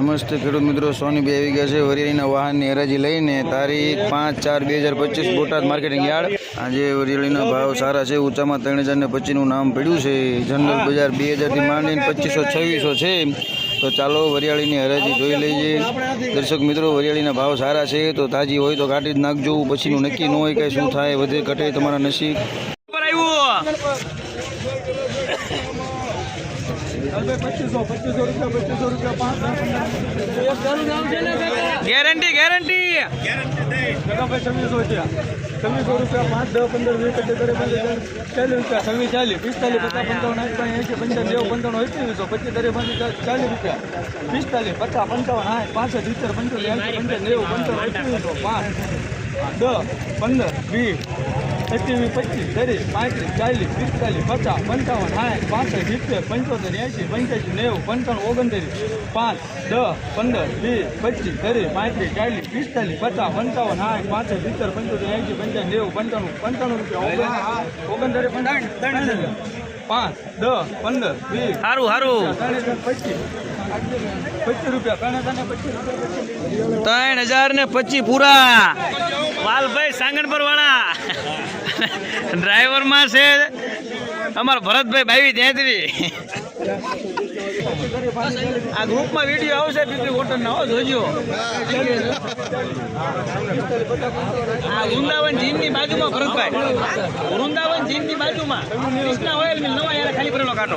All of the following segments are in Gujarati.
નમસ્તે ખેડૂત મિત્રો, સોની બે આવી ગયા છે, વરિયાળીના વાહનની હરાજી લઈને તારીખ પાંચ ચાર બે હજાર પચીસ, બોટાદ માર્કેટિંગ યાર્ડ. આજે વરિયાળીના ભાવ સારા છે, ઊંચામાં ત્રણ હજાર ને પચીસનું નામ પડ્યું છે. જનરલ બજાર બે હજારથી માંડીને પચીસો છવ્વીસો છે. તો ચાલો વરિયાળીની હરાજી જોઈ લઈએ. દર્શક મિત્રો, વરિયાળીના ભાવ સારા છે, તો તાજી હોય તો કાઢી જ નાખજો. પછીનું નક્કી ન હોય કે શું થાય, વધે ઘટે તમારા નસીબ. પચીસો પચીસો રૂપિયા પચીસો રૂપિયા પાંચ ગેરંટી ગેરંટી. ભાઈ છવ્વીસો રૂપિયા. છવ્વીસો રૂપિયા પાંચ દસ પંદર વીસ ત્રીસ ચાલીસ રૂપિયા છવ્વીસ ચાલીસ પિસ્તાલીસ પચાસ પંચાવન પાંચ એંસી પંચાવન નેવું પંચાવન એકવીસો પચીસ પાંચ ચાલીસ રૂપિયા. પિસ્તાલીસ પચાસ પંચાવન આઠ પાસઠ સિત્તેર પંચોતેર એંસી પંચાવન નેવું પંચાવન એકવીસો પાંચ દસ પંદર વીસ એકવીસ પચીસ ત્રીસ પાંત્રીસ ચાલીસ પિસ્તાલીસ પચાસ પંચાવન સાઠ પાસઠ સિત્તેર પંચોતેર એંસી પંચ્યાસી નેવું પંચાણું ઓગણત્રીસ પાંચ દસ પંદર વીસ પચીસ ત્રીસ પાંત્રીસ ચાલીસ પિસ્તાલીસ પચાસ પંચાવન સાઠ પાસઠ સિત્તેર પંચોતેર એંસી પંચાવન નેવું પંચાણું પંચાણું રૂપિયા ઓગણત્રીસ પંચાવન પાંચ દસ પંદર વીસ સારું સારું પચીસ. ત્રણ હજાર ને પચીસ. પૂરા. વાલભાઈ સાંગણપર વાળા ડ્રાઈવરમાં છે. અમારા ભરતભાઈ ભાઈ ત્યાંથી આ ગ્રુપમાં વીડિયો આવશે, બીજી હોટલ ના જોજો. આ વૃંદાવન જીમની બાજુમાં ભરતભાઈ. વૃંદાવન જીમની બાજુમાં. ઓઇલ મિલ નવા યાર ખાલી ભરેલો કાંટો.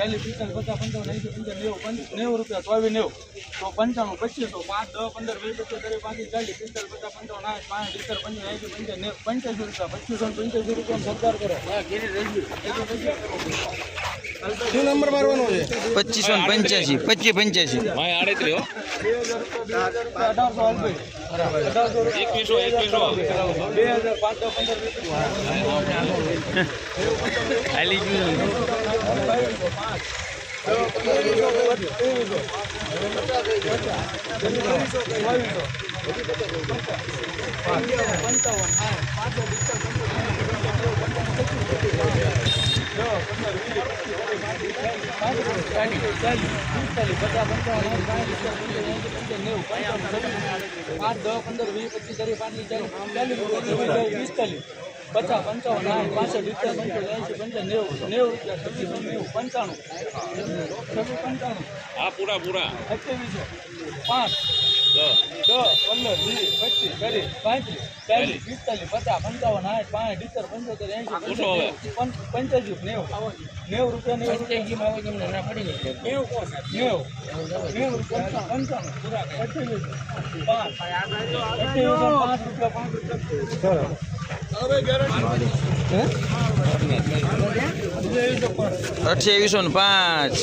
ચાલીસ પિસ્તાલીસ, પચાસ, પંચાવન એંસી પંચાવન, નેવું નેવું રૂપિયા, ચોવીસ, નેવું. તો પંચાણું, પચીસો પાંચ, દસ, પંદર, વીસ, પચીસ ત્રીસ પાંત્રીસ ચાલીસ, પિસ્તાલીસ, પચાસ, પંચાવન, આઠ પાંચ સિત્તેર પંચાવન એંસી પંચાવન, નેવું, પંચ્યાસી રૂપિયા, પચીસો પંચ્યાસી રૂપિયા સરકાર કરે. શું નંબર મારવાનો છે? પચીસો ને પંચ્યાસી પચીસ પંચ્યાસી. બે હજાર દસ પંદર વીસ પચીસ ત્રીસ પાંત્રીસ ચાલીસ ચાલીસ પિસ્તાલીસ પચાસ પંચાવન આઠ પાસઠ સિત્તેર પંચોતેર એંસી પંચાવન નેવું નેવું રૂપિયા છવ્વીસો નેવું પંચાણું. છવ્વીસ પંચાણું હા પૂરા પૂરા અઠ્યાવીસો પાંચ દસ પંદર વીસ પચીસ ત્રીસ પાંત્રીસ ચાલીસ પિસ્તાલીસ પચાસ પંચાવન આઠ પાંચ સિત્તેર પંચોતેર એંસી પંચ્યાસી નેવું નેવું રૂપિયા નેવું રૂપિયા નેવું નેવું રૂપિયા પંચાણું પૂરા અઠ્યાવીસો પાંચ પાંચ રૂપિયા પાંચ રૂપિયા અઠ્યાવીસો ને પાંચ.